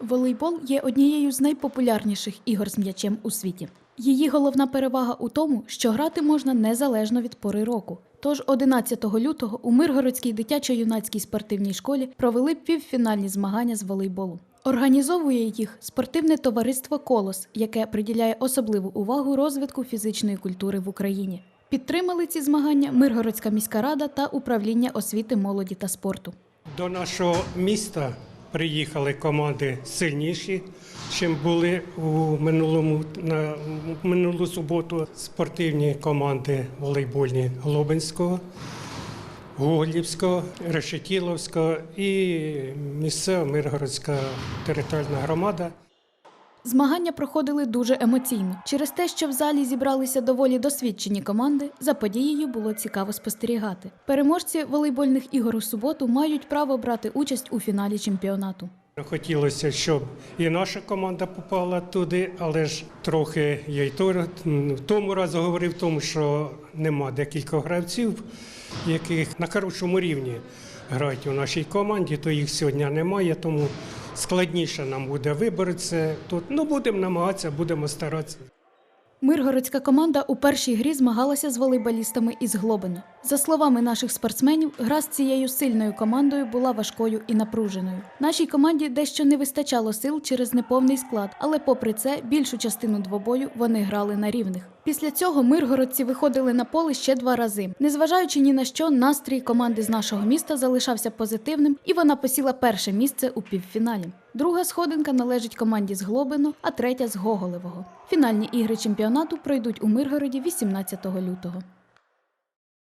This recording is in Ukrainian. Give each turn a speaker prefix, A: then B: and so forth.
A: Волейбол є однією з найпопулярніших ігор з м'ячем у світі. Її головна перевага у тому, що грати можна незалежно від пори року. Тож 11 лютого у Миргородській дитячо-юнацькій спортивній школі провели півфінальні змагання з волейболу. Організовує їх спортивне товариство Колос, яке приділяє особливу увагу розвитку фізичної культури в Україні. Підтримали ці змагання Миргородська міська рада та управління освіти, молоді та спорту.
B: До нашого міста приїхали команди сильніші, чим були у минулому на минулу суботу. Спортивні команди волейбольні Глобинського, Гоголівського, Решетіловського і місцева Миргородська територіальна громада.
A: Змагання проходили дуже емоційно. Через те, що в залі зібралися доволі досвідчені команди, за подією було цікаво спостерігати. Переможці волейбольних ігор у суботу мають право брати участь у фіналі чемпіонату.
B: Хотілося, щоб і наша команда попала туди, але ж трохи я й в тому разу говорив, тому що нема декількох гравців, яких на хорошому рівні грають у нашій команді, то їх сьогодні немає, тому складніше нам буде виборотися тут. Ну, будемо намагатися, будемо старатися.
A: Миргородська команда у першій грі змагалася з волейболістами із Глобина. За словами наших спортсменів, гра з цією сильною командою була важкою і напруженою. Нашій команді дещо не вистачало сил через неповний склад, але попри це більшу частину двобою вони грали на рівних. Після цього миргородці виходили на поле ще два рази. Незважаючи ні на що, настрій команди з нашого міста залишався позитивним, і вона посіла перше місце у півфіналі. Друга сходинка належить команді з Глобину, а третя з Гоголевого. Фінальні ігри чемпіонату пройдуть у Миргороді 18 лютого.